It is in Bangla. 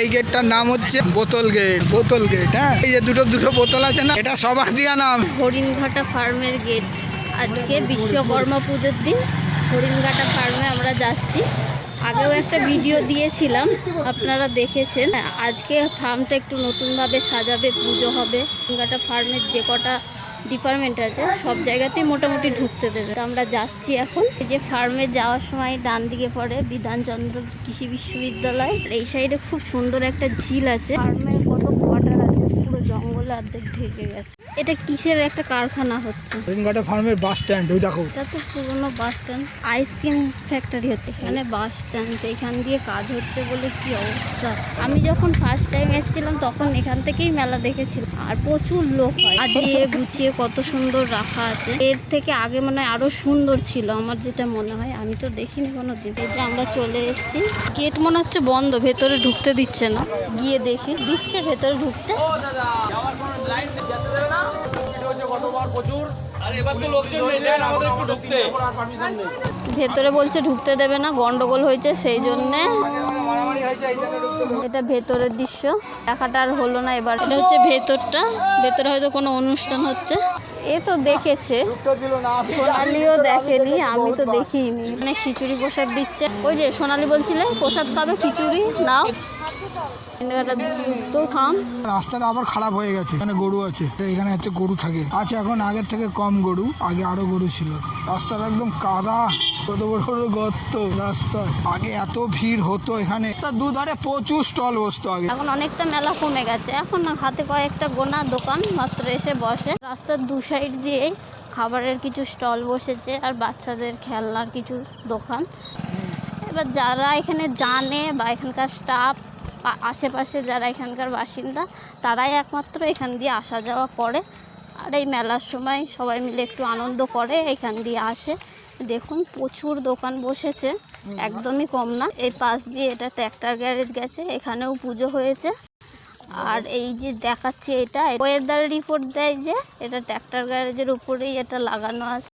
এই গেটটার নাম হচ্ছে বোতল গেট বোতল গেট হ্যাঁ? এই যে দুটো দুটো বোতল আছে না এটা সবার দিয়া নাম। হরিণঘাটা ফার্মের গেট। আজকে বিশ্বকর্মা পুজোর দিন হরিণঘাটা ফার্মে আমরা যাচ্ছি। আগেও একটা ভিডিও দিয়েছিলাম আপনারা দেখেছেন। আজকে ফার্মটা একটু নতুনভাবে সাজাবে পুজো হবে। হরিণঘাটা ফার্মের যে কটা ডিপার্টমেন্ট আছে, সব জায়গাতেই মোটামুটি ঢুকতে দেবে। আমরা যাচ্ছি এখন। এই যে ফার্মে যাওয়ার সময় ডান দিকে পড়ে বিধানচন্দ্র কৃষি বিশ্ববিদ্যালয়। এই সাইডে খুব সুন্দর একটা ঝিল আছে। ফার্মের কত অর্ধেক ঢেকে গেছে। এটা কিসের একটা কারখানা হচ্ছে? হরিণঘাটা ফার্মের বাস স্ট্যান্ড ওই দেখো। এটা তো পুরোনো বাস স্ট্যান্ড। আইসক্রিম ফ্যাক্টরি হচ্ছে এখানে বাস স্ট্যান্ড। এখান দিয়ে কাজ হচ্ছে বলে কি অবস্থা? আমি যখন ফার্স্ট টাইম এসেছিলাম তখন এখান থেকেই মেলা দেখেছিলাম। আর প্রচুর লোক হয়। সাজিয়ে গুছিয়ে কত সুন্দর রাখা আছে। এর থেকে আগে মনে হয় আরও সুন্দর ছিল আমার যেটা মনে হয়। আমি তো দেখিনি কোনো দিন এই যে আমরা চলে এসেছি। গেট মনে হচ্ছে বন্ধ ভেতরে ঢুকতে দিচ্ছে না। গিয়ে দেখি দিচ্ছে ভেতরে ঢুকতে। আরে এবার তো লোকজন নেই দেন আমাদের একটু ঢুকতে। ভেতরে বলছে ঢুকতে দেবে না গন্ডগোল হয়েছে সেই জন্যে। এটা ভেতরের দৃশ্য। দেখাটা আর হলো না এবার। এটা হচ্ছে ভেতরটা। ভেতরে হয়তো কোনো অনুষ্ঠান হচ্ছে। এ তো দেখেছে। সোনালিও দেখেনি আমি তো দেখিনি। মানে খিচুড়ি প্রসাদ দিচ্ছে। ওই যে সোনালি বলছিলে প্রসাদ খাবে খিচুড়ি? নাও। রাস্তাটা আবার খারাপ হয়ে গেছে। এখানে গরু আছে এখানে হচ্ছে গরু থাকে। আছে এখন আগের থেকে কম গরু, আগে আরও গরু ছিল। রাস্তাটা একদম কাদা, কত বড় বড় গর্ত রাস্তা। আগে এত ভিড় হতো এখানে। তার দুধারে প্রচুর স্টল বসতো আগে। এখন অনেকটা মেলা কমে গেছে। এখন হাতে কয়েকটা গোনা দোকান, মাত্র এসে বসে। রাস্তার দু সাইড দিয়ে খাবারের কিছু স্টল বসেছে আর বাচ্চাদের খেলনার কিছু দোকান। এবার যারা এখানে জানে বা এখানকার স্টাফ আশেপাশে যারা এখানকার বাসিন্দা তারাই একমাত্র এখান দিয়ে আসা যাওয়া করে। আর এই মেলার সময় সবাই মিলে একটু আনন্দ করে এখান দিয়ে আসে। দেখুন প্রচুর দোকান বসেছে একদমই কম না। এই পাশ দিয়ে এটা ট্র্যাক্টর গ্যারেজ গেছে এখানেও পুজো হয়েছে। আর এই যে দেখাচ্ছে এটা ওয়েদার রিপোর্ট দেয় যে এটা ট্র্যাক্টর গ্যারেজের উপরেই এটা লাগানো আছে।